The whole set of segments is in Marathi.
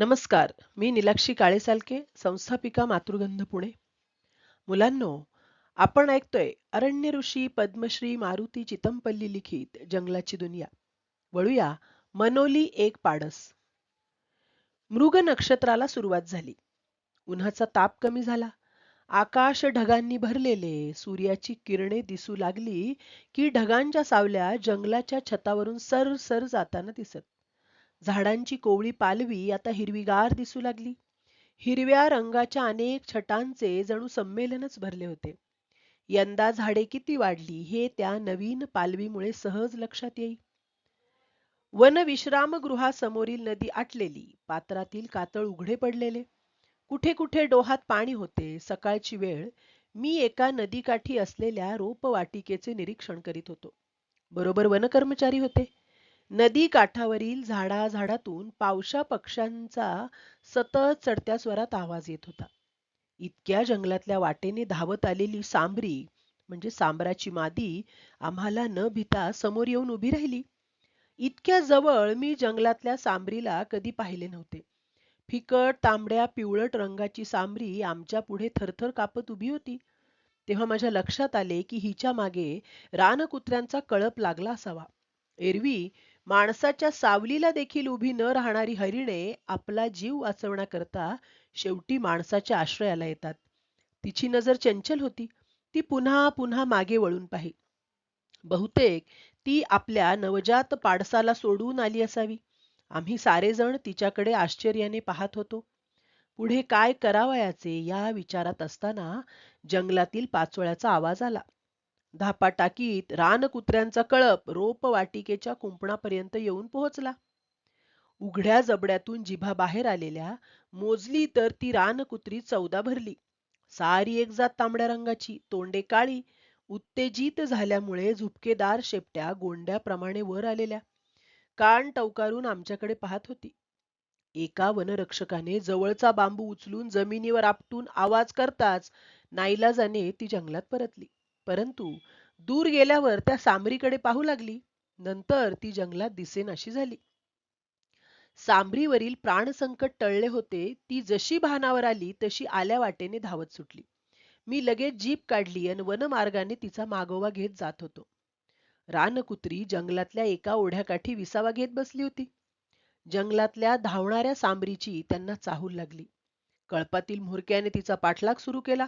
नमस्कार मी निलाक्षी काळेसालके संस्थापिका मातृगंध पुणे. मुलांनो आपण ऐकतोय अरण्य ऋषी पद्मश्री मारुती चितमपल्ली लिखित जंगलाची दुनिया. वळूया मनोली एक पाडस. मृग नक्षत्राला सुरुवात झाली. उन्हाचा ताप कमी झाला. आकाश ढगांनी भरलेले सूर्याची किरणे दिसू लागली की ढगांच्या सावल्या जंगलाच्या छतावरून सर सर जाताना दिसत. झाडांची कोवळी पालवी आता हिरवीगार दिसू लागली. हिरव्या रंगाच्या अनेक छटांचे जणू संमेलनच भरले होते. यंदा झाडे किती वाढली हे त्या नवीन पालवीमुळे सहज लक्षात येई. वन विश्रामगृहासमोरील नदी आटलेली पात्रातील कातळ उघडे पडलेले. कुठे कुठे डोहात पाणी होते सकाळची वेळ मी एका नदीकाठी असलेल्या रोपवाटिकेचे निरीक्षण करीत होतो. बरोबर वनकर्मचारी होते. नदी काठावरील झाडाझाडातून पावशा पक्ष्यांचा सतत चढत्या स्वरात आवाज येत होता. इतक्या जंगलातल्या वाटेने धावत आलेली सांबरी म्हणजे सांबराची मादी आम्हाला न भिता समोर येऊन उभी राहिली. इतक्या जवळ मी जंगलातल्या सांबरीला कधी पाहिले नव्हते. फिकट तांबड्या पिवळट रंगाची सांबरी आमच्या पुढे थरथर कापत उभी होती. तेव्हा माझ्या लक्षात आले की हिच्या मागे रानकुत्र्यांचा कळप लागला असावा. एरवी माणसाच्या सावलीला देखील उभी न राहणारी हरिणे आपला जीव वाचवण्याकरता शेवटी माणसाच्या आश्रयाला येतात. तिची नजर चंचल होती. ती पुन्हा पुन्हा मागे वळून पाही बहुतेक ती आपल्या नवजात पाडसाला सोडून आली असावी. आम्ही सारेजण तिच्याकडे आश्चर्याने पाहत होतो. पुढे काय करावयाचे या विचारात असताना जंगलातील पाचोळ्याचा आवाज आला. धापा टाकीत रानकुत्र्यांचा कळप रोप वाटिकेच्या कुंपणापर्यंत येऊन पोहोचला. उघड्या जबड्यातून जिभा बाहेर आलेल्या मोजली तर ती रानकुत्री चौदा भरली. सारी एक जात तांबड्या रंगाची तोंडे काळी उत्तेजित झाल्यामुळे झुपकेदार शेपट्या गोंड्याप्रमाणे वर आलेल्या. कान टवकारून आमच्याकडे पाहत होती. एका वनरक्षकाने जवळचा बांबू उचलून जमिनीवर आपटून आवाज करताच नाईलाजाने ती जंगलात परतली. परंतु दूर गेल्यावर त्या सांबरीकडे पाहू लागली. नंतर ती जंगलात दिसेनाशी झाली. सांबरीवरील प्राणसंकट टळले होते. ती जशी भानावर आली तशी आल्या वाटेने धावत सुटली. मी लगेच जीप काढली आणि वनमार्गाने तिचा मागोवा घेत जात होतो. रानकुत्री जंगलातल्या एका ओढ्याकाठी विसावा घेत बसली होती. जंगलातल्या धावणाऱ्या सांबरीची त्यांना चाहूल लागली. कळपातील म्होरक्याने तिचा पाठलाग सुरू केला.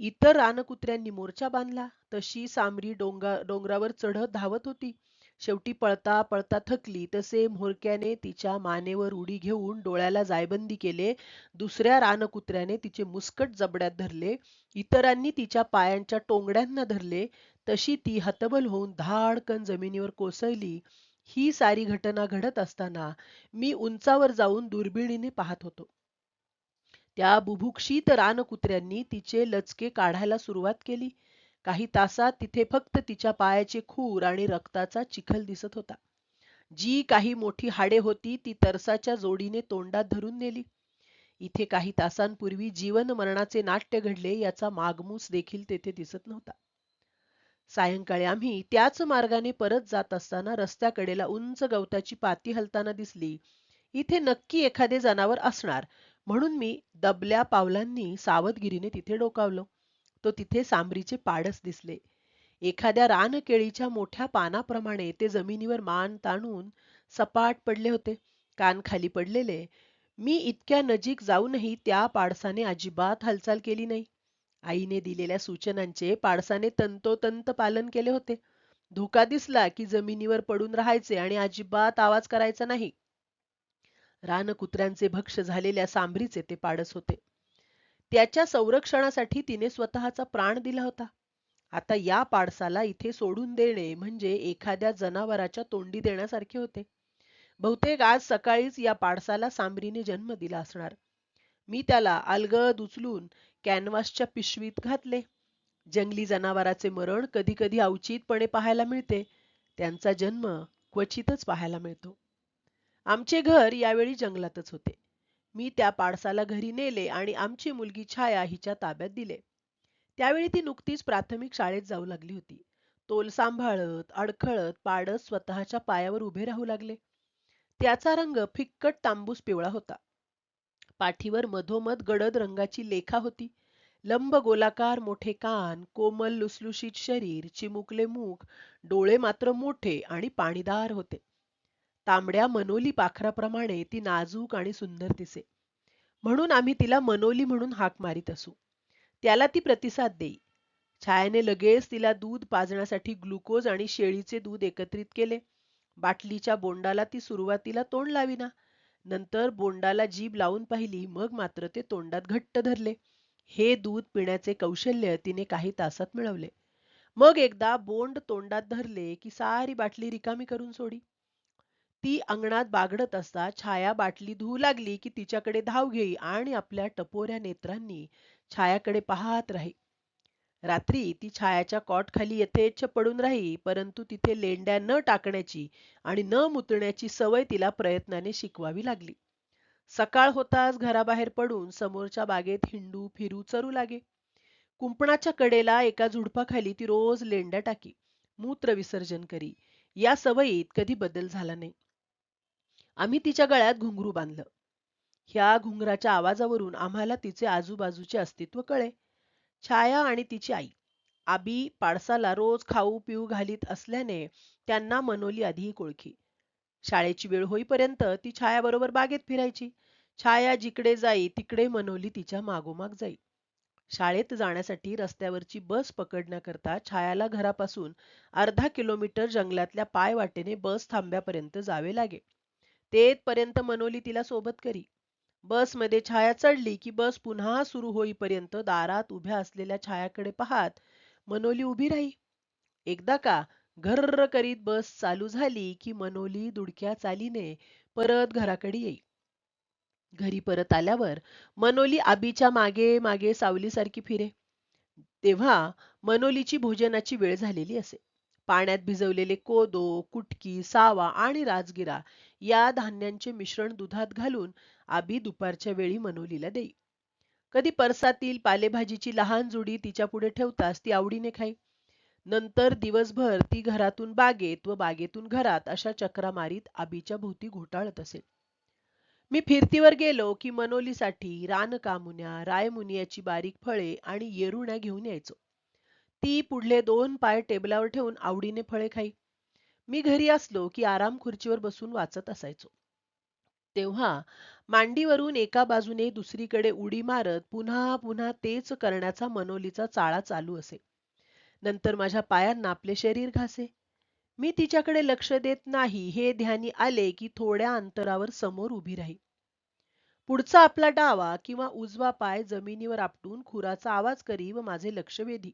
इतर रानकुत्र्यांनी मोर्चा बांधला. तशी सामरी डोंगा डोंगरावर चढत धावत होती. शेवटी पळता पळता थकली. तसे म्होरक्याने तिच्या मानेवर उडी घेऊन डोळ्याला जायबंदी केले. दुसऱ्या रानकुत्र्याने तिचे मुस्कट जबड्यात धरले. इतरांनी तिच्या पायांच्या टोंगड्यांना धरले. तशी ती हतबल होऊन धाडकन जमिनीवर कोसळली. ही सारी घटना घडत असताना मी उंचावर जाऊन दुर्बिणीने पाहत होतो. त्या बुभुक्षित रानकुत्र्यांनी तिचे लचके काढायला सुरुवात केली. काही तासात तिथे फक्त तिच्या पायाचे खूर आणि रक्ताचा चिखल दिसत होता. जी काही मोठी हाडे होती ती तरसाच्या जोडीने तोंडात धरून नेली. इथे काही तासांपूर्वी जीवन मरणाचे नाट्य घडले याचा मागमूस देखील तेथे दिसत नव्हता. सायंकाळी आम्ही त्याच मार्गाने परत जात असताना रस्त्याकडेला उंच गवताची पाती हलताना दिसली. इथे नक्की एखादे जनावर असणार. म्हणून मी दबल्या पावलांनी सावधगिरीने तिथे डोकावलो. तो तिथे सांबरीचे पाडस दिसले. एखाद्या रानकेळीच्या मोठ्या पानाप्रमाणे ते जमिनीवर मान ताणून सपाट पडले होते. कान खाली पडलेले. मी इतक्या नजीक जाऊनही त्या पाडसाने अजिबात हालचाल केली नाही. आईने दिलेल्या सूचनांचे पाडसाने तंतोतंत पालन केले होते. धोका दिसला की जमिनीवर पडून राहायचे आणि अजिबात आवाज करायचा नाही. रानकुत्र्यांचे भक्ष झालेल्या सांभरीचे ते पाडस होते. त्याच्या संरक्षणासाठी तिने स्वतःचा प्राण दिला होता. आता या पाडसाला इथे सोडून देणे म्हणजे एखाद्या जनावराच्या तोंडी देण्यासारखे होते. बहुतेक आज सकाळीच या पाडसाला सांबरीने जन्म दिला असणार. मी त्याला अलगद उचलून कॅनव्हासच्या पिशवीत घातले. जंगली जनावराचे मरण कधी कधी अवचितपणे पाहायला मिळते. त्यांचा जन्म क्वचितच पाहायला मिळतो. आमचे घर यावेळी जंगलातच होते. मी त्या पाडसाला घरी नेले आणि आमची मुलगी छाया हिच्या ताब्यात दिले. त्यावेळी ती नुकतीच प्राथमिक शाळेत जाऊ लागली होती. तोल सांभाळत अडखळत पाडस स्वतःच्या पायावर उभे राहू लागले. त्याचा रंग फिक्कट तांबूस पिवळा होता. पाठीवर मधोमध गडद रंगाची लेखा होती. लंब गोलाकार मोठे कान कोमल लुसलुशीत शरीर चिमुकले मुख डोळे मात्र मोठे आणि पाणीदार होते. तांबड्या मनोली पाखराप्रमाणे ती नाजूक आणि सुंदर दिसे. म्हणून आम्ही तिला मनोली म्हणून हाक मारीत असू. त्याला ती प्रतिसाद देई. छायाने लगेच तिला दूध पाजण्यासाठी ग्लुकोज आणि शेळीचे दूध एकत्रित केले. बाटलीच्या बोंडाला ती सुरुवातीला तोंड लाविना. नंतर बोंडाला जीभ लावून पाहिली मग मात्र ते तोंडात घट्ट धरले. हे दूध पिण्याचे कौशल्य तिने काही तासात मिळवले. मग एकदा बोंड तोंडात धरले की सारी बाटली रिकामी करून सोडी. ती अंगणात बागडत असता छाया बाटली धुवू लागली की तिच्याकडे धाव घेई आणि आपल्या टपोऱ्या नेत्रांनी छायाकडे पाहत राही. रात्री ती छायाच्या कॉट खाली यथेच्छ पडून राही परंतु तिथे लेंड्या न टाकण्याची आणि न मुतण्याची सवय तिला प्रयत्नाने शिकवावी लागली. सकाळ होताच घराबाहेर पडून समोरच्या बागेत हिंडू फिरू चरू लागे. कुंपणाच्या कडेला एका झुडपाखाली ती रोज लेंड्या टाकी मूत्र विसर्जन करी. या सवयीत कधी बदल झाला नाही. आम्ही तिच्या गळ्यात घुंगरू बांधलं. ह्या घुंगराच्या आवाजावरून आम्हाला तिचे आजूबाजूचे अस्तित्व कळे छाया आणि तिची आई. आबी पाडसाला रोज खाऊ पिऊ घालीत असल्याने त्यांना मनोली आधीही ओळखी शाळेची वेळ होईपर्यंत ती छायाबरोबर बागेत फिरायची. छाया जिकडे जाई तिकडे मनोली तिच्या मागोमाग जाई. शाळेत जाण्यासाठी रस्त्यावरची बस पकडण्याकरता छायाला घरापासून अर्धा किलोमीटर जंगलातल्या पाय वाटेने बस थांब्यापर्यंत जावे लागे. तेथपर्यंत मनोली तिला सोबत करी. बसमध्ये छाया चढली की बस पुन्हा सुरू होईपर्यंत दारात उभ्या असलेल्या छायाकडे पाहत मनोली उभी राही. एकदा का घर्र करीत बस चालू झाली की मनोली दुडक्या चालीने परत घराकडे येई. घरी परत आल्यावर मनोली आबीच्या मागे मागे सावलीसारखी फिरे. तेव्हा मनोलीची भोजनाची वेळ झालेली असे. पाण्यात भिजवलेले कोदो कुटकी सावा आणि राजगिरा या धान्यांचे मिश्रण दुधात घालून आबी दुपारच्या वेळी मनोलीला देई. कधी परसातील पालेभाजीची लहान जुडी तिच्या पुढे ठेवताच ती आवडीने खाई. नंतर दिवसभर ती घरातून बागेत व बागेतून घरात अशा चक्रा मारीत आबीच्या भोवती घोटाळत असे. मी फिरतीवर गेलो की मनोलीसाठी रानकामुन्या रायमुनियाची बारीक फळे आणि येरुण्या घेऊन यायचो. ती पुढले दोन पाय टेबलावर ठेवून आवडीने फळे खाई. मी घरी असलो की आराम खुर्चीवर बसून वाचत असायचो. तेव्हा मांडीवरून एका बाजूने दुसरीकडे उडी मारत पुन्हा पुन्हा तेच करण्याचा मनोलीचा चाळा चालू असे. नंतर माझ्या पायांना आपले शरीर घासे. मी तिच्याकडे लक्ष देत नाही हे ध्यानी आले की थोड्या अंतरावर समोर उभी राही. पुढचा आपला डावा किंवा उजवा पाय जमिनीवर आपटून खुराचा आवाज करी व माझे लक्ष वेधी.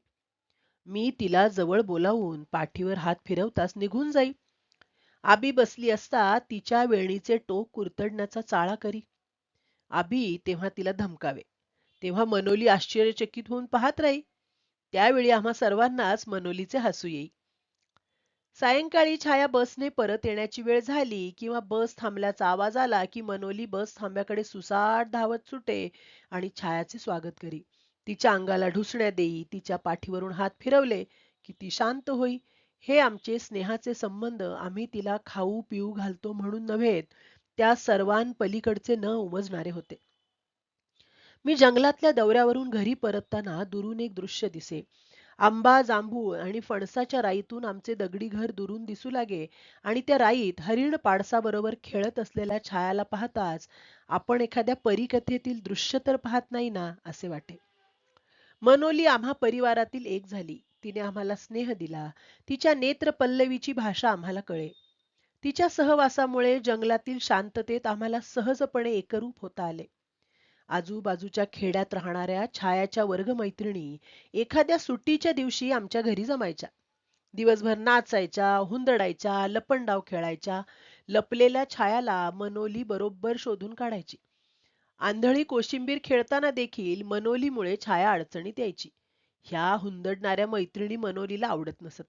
मी तिला जवळ बोलावून पाठीवर हात फिरवताच निघून जाई. आबी बसली असता तिच्या वेणीचे टोक कुरतडण्याचा चाळा करी. आबी तेव्हा तिला धमकावे. तेव्हा मनोली आश्चर्यचकित होऊन पाहत राही. त्यावेळी आम्हा सर्वांनाच मनोलीचे हसू येई. सायंकाळी छाया बसने परत येण्याची वेळ झाली किंवा बस थांबल्याचा आवाज आला की मनोली बस थांब्याकडे सुसाट धावत सुटे आणि छायाचे स्वागत करी. तिच्या अंगाला ढुसण्या देई तिच्या पाठीवरून हात फिरवले की ती शांत होई. हे आमचे स्नेहाचे संबंध आम्ही तिला खाऊ पिऊ घालतो म्हणून नव्हेत त्या सर्वांपलीकडचे न उमजणारे होते. मी जंगलातल्या दौऱ्यावरून घरी परतताना दुरून एक दृश्य दिसे. आंबा जांभूळ आणि फणसाच्या राईतून आमचे दगडी घर दुरून दिसू लागे आणि त्या राईत हरिण पाडसाबरोबर खेळत असलेल्या छायाला पाहताच आपण एखाद्या परिकथेतील दृश्य तर पाहत नाही ना असे वाटे. मनोली आम्हा परिवारातील एक झाली. तिने आम्हाला स्नेह दिला. तिच्या नेत्र पल्लवीची भाषा आम्हाला कळे. तिच्या सहवासामुळे जंगलातील शांततेत आम्हाला सहजपणे एकरूप होता आले. आजूबाजूच्या खेड्यात राहणाऱ्या छायाच्या वर्गमैत्रिणी एखाद्या सुट्टीच्या दिवशी आमच्या घरी जमायच्या. दिवसभर नाचायच्या हुंदडायच्या लपंडाव खेळायच्या. लपलेल्या छायाला मनोली बरोबर शोधून काढायची. आंधळी कोशिंबीर खेळताना देखील मनोलीमुळे छाया अडचणीत यायची. ह्या हुंदडणाऱ्या मैत्रिणी मनोलीला आवडत नसत.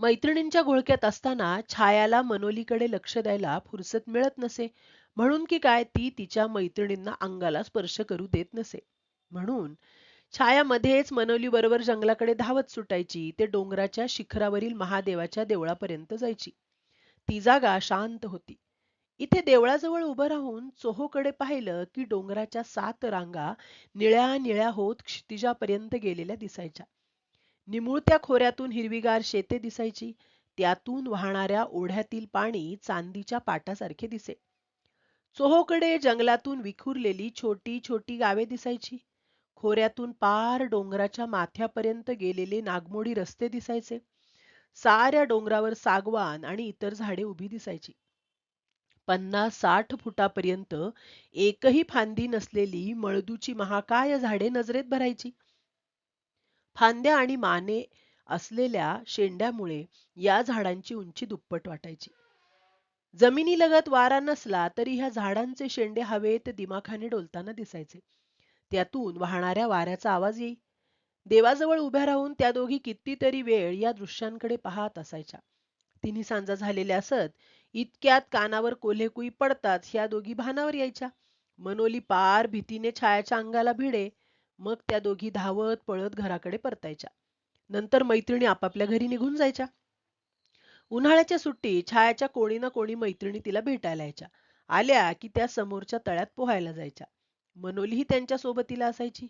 मैत्रिणींच्या घोळक्यात असताना छायाला मनोलीकडे लक्ष द्यायला फुरसत मिळत नसे. म्हणून की काय ती तिच्या मैत्रिणींना अंगाला स्पर्श करू देत नसे. म्हणून छाया मध्येच मनोली बरोबर जंगलाकडे धावत सुटायची ते डोंगराच्या शिखरावरील महादेवाच्या देवळापर्यंत जायची. ती जागा शांत होती. इथे देवळाजवळ उभं राहून चोहोकडे पाहिलं की डोंगराच्या सात रांगा निळ्या निळ्या होत क्षितिजापर्यंत गेलेल्या दिसायच्या. निमुळत्या खोऱ्यातून हिरवीगार शेते दिसायची त्यातून वाहणाऱ्या ओढ्यातील पाणी चांदीच्या पाटासारखे दिसे. चोहोकडे जंगलातून विखुरलेली छोटी छोटी गावे दिसायची खोऱ्यातून पार डोंगराच्या माथ्यापर्यंत गेलेले नागमोडी रस्ते दिसायचे साऱ्या डोंगरावर सागवान आणि इतर झाडे उभी दिसायची. पन्नास साठ फुटापर्यंत एकही फांदी नसलेली मळदूची महाकाय झाडे नजरेत भरायची? फांद्या आणि माने असलेल्या शेंड्यामुळे या झाडांची उंची दुप्पट वाटायची. जमिनीलगत वारा नसला तरी ह्या झाडांचे शेंडे हवेत दिमाखाने डोलताना दिसायचे. त्यातून वाहणाऱ्या वाऱ्याचा आवाज येई. देवाजवळ उभ्या राहून त्या दोघी कितीतरी वेळ या दृश्यांकडे पाहत असायच्या. तिन्ही सांजा झालेल्या असत. इतक्यात कानावर कोल्हेकुई पडताच ह्या दोघी भानावर यायच्या. मनोली पार भीतीने छायाच्या अंगाला भिडे. मग त्या दोघी धावत पळत घराकडे परतायच्या. नंतर मैत्रिणी आपापल्या घरी निघून जायच्या. उन्हाळ्याच्या सुट्टी छायाच्या कोणी ना कोणी मैत्रिणी तिला भेटायला यायच्या. आल्या की त्या समोरच्या तळ्यात पोहायला जायच्या. मनोलीही त्यांच्या सोबतीला असायची.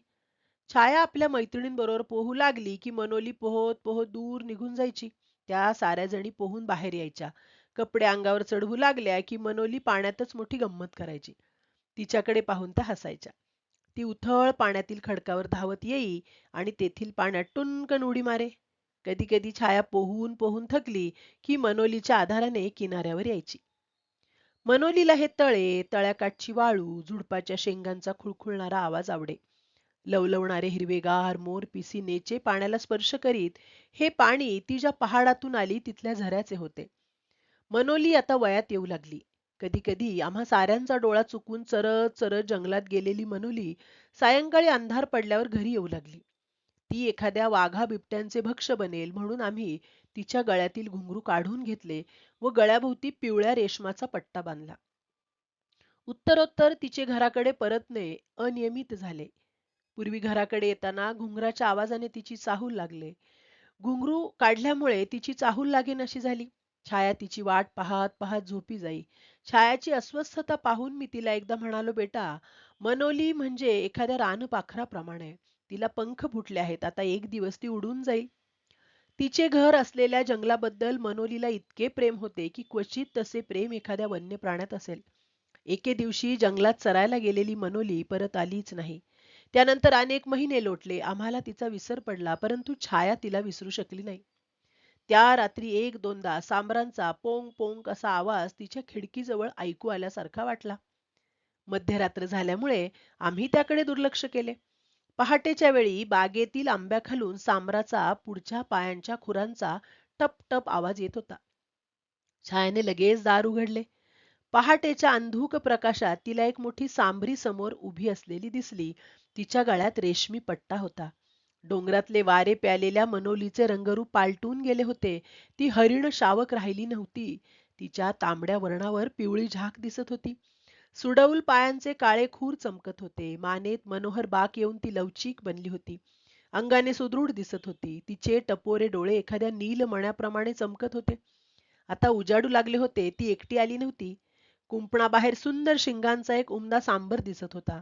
छाया आपल्या मैत्रिणींबरोबर पोहू लागली की मनोली पोहत पोहत दूर निघून जायची. त्या साऱ्या जणी पोहून बाहेर यायच्या. कपडे अंगावर चढवू लागल्या की मनोली पाण्यातच मोठी गंमत करायची. तिच्याकडे पाहून त्या हसायच्या. ती उथळ पाण्यातील खडकावर धावत येई आणि तेथील पाण्यात टुनकन उडी मारे. कधी कधी छाया पोहून पोहून थकली की मनोलीच्या आधाराने किनाऱ्यावर यायची. मनोलीला हे तळे तळ्याकाठची वाळू झुडपाच्या शेंगांचा खुळखुळणारा आवाज आवडे. लवलवणारे हिरवेगार मोर पिसी नेचे पाण्याला स्पर्श करीत हे पाणी ती ज्या पहाडातून आली तिथल्या झऱ्याचे होते. मनोली आता वयात येऊ लागली. कधी कधी आम्हा साऱ्यांचा डोळा चुकून चरत चरत जंगलात गेलेली मनोली सायंकाळी अंधार पडल्यावर घरी येऊ लागली. ती एखाद्या वाघा बिबट्यांचे भक्ष बनेल म्हणून आम्ही तिच्या गळ्यातील घुंगरू काढून घेतले व गळ्याभोवती पिवळ्या रेशमाचा पट्टा बांधला. उत्तरोत्तर तिचे घराकडे परतणे अनियमित झाले. पूर्वी घराकडे येताना घुंगराच्या आवाजाने तिची चाहूल लागले. घुंगरू काढल्यामुळे तिची चाहूल लागेन अशी झाली. छाया तिची वाट पाहत पाहत झोपी जाई. छायाची अस्वस्थता पाहून मी तिला एकदा म्हणालो बेटा मनोली म्हणजे एखाद्या रानपाखराप्रमाणे. तिला पंख फुटले आहेत. आता एक दिवस ती उडून जाईल. तिचे घर असलेल्या जंगलाबद्दल मनोलीला इतके प्रेम होते की क्वचित तसे प्रेम एखाद्या वन्य प्राण्यात असेल. एके दिवशी जंगलात चरायला गेलेली मनोली परत आलीच नाही. त्यानंतर अनेक महिने लोटले. आम्हाला तिचा विसर पडला परंतु छाया तिला विसरू शकली नाही. त्या रात्री एक दोनदा सांबरांचा पोंग पोंग असा आवाज तिच्या खिडकीजवळ ऐकू आल्यासारखा वाटला. मध्यरात्र झाल्यामुळे आम्ही त्याकडे दुर्लक्ष केले. पहाटेच्या वेळी बागेतील आंब्याखालून सांबराचा पुढच्या पायांच्या खुरांचा टप टप आवाज येत होता. छायाने लगेच दार उघडले. पहाटेच्या अंधुक प्रकाशात तिला एक मोठी सांबरी समोर उभी असलेली दिसली. तिच्या गळ्यात रेशमी पट्टा होता. डोंगरातले वारे प्यालेल्या मनोलीचे रंगरूप पालटून गेले होते. ती हरिण शावक राहिली नव्हती. तिच्या तांबड्या वर्णावर पिवळी झाक दिसत होती. सुडौल पायांचे काळे खूर चमकत होते. मानेत मनोहर बाक येऊन ती लवचिक बनली होती. अंगाने सुदृढ दिसत होती. तिचे टपोरे डोळे एखाद्या नील मण्याप्रमाणे चमकत होते. आता उजाडू लागले होते. ती एकटी आली नव्हती. कुंपणाबाहेर सुंदर शिंगांचा एक उमदा सांबर दिसत होता.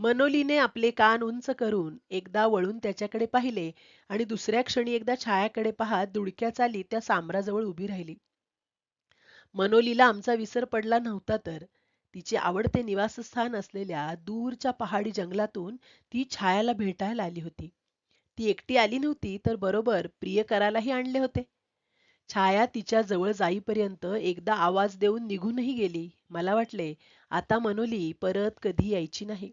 मनोलीने आपले कान उंच करून एकदा वळून त्याच्याकडे पाहिले आणि दुसऱ्या क्षणी एकदा छायाकडे पाहत दुडक्या चाली त्या सांबराजवळ उभी राहिली. मनोलीला आमचा विसर पडला नव्हता तर. तिचे आवडते निवासस्थान असलेल्या दूरच्या पहाडी जंगलातून ती छायाला भेटायला आली होती. ती एकटी आली नव्हती तर बरोबर प्रियकरालाही आणले होते. छाया तिच्या जवळ जाईपर्यंत एकदा आवाज देऊन निघूनही गेली. मला वाटले आता मनोली परत कधी यायची नाही.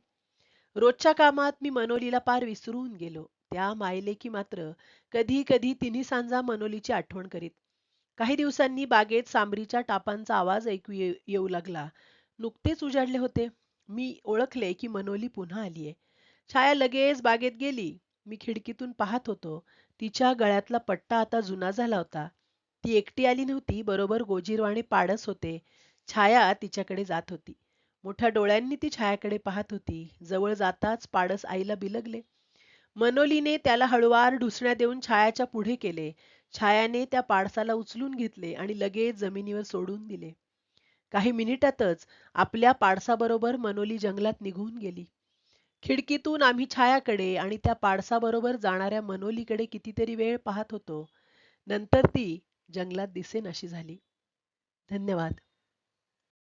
रोजच्या कामात मी मनोलीला पार विसरून गेलो. त्या मायलेकी मात्र कधी कधी तिन्ही सांजा मनोलीची आठवण करीत. काही दिवसांनी बागेत सांबरीच्या टापांचा आवाज ऐकू येऊ लागला. नुकतेच उजाडले होते. मी ओळखले की मनोली पुन्हा आलीये. छाया लगेच बागेत गेली. मी खिडकीतून पाहत होतो. तिच्या गळ्यातला पट्टा आता जुना झाला होता. ती एकटी आली नव्हती. बरोबर गोजीरवाणे पाडस होते. छाया तिच्याकडे जात होती. मोठ्या डोळ्यांनी ती छायाकडे पाहत होती. जवळ जाताच पाडस आईला बिलगले. मनोलीने त्याला हळुवार ढुसण्या देऊन छायाच्या पुढे केले. छायाने त्या पाडसाला उचलून घेतले आणि लगेच जमिनीवर सोडून दिले. काही मिनिटातच आपल्या पाडसाबरोबर मनोली जंगलात निघून गेली. खिडकीतून आम्ही छायाकडे आणि त्या पाडसाबरोबर जाणाऱ्या मनोलीकडे कितीतरी वेळ पाहत होतो. नंतर ती जंगलात दिसेन अशी झाली. धन्यवाद.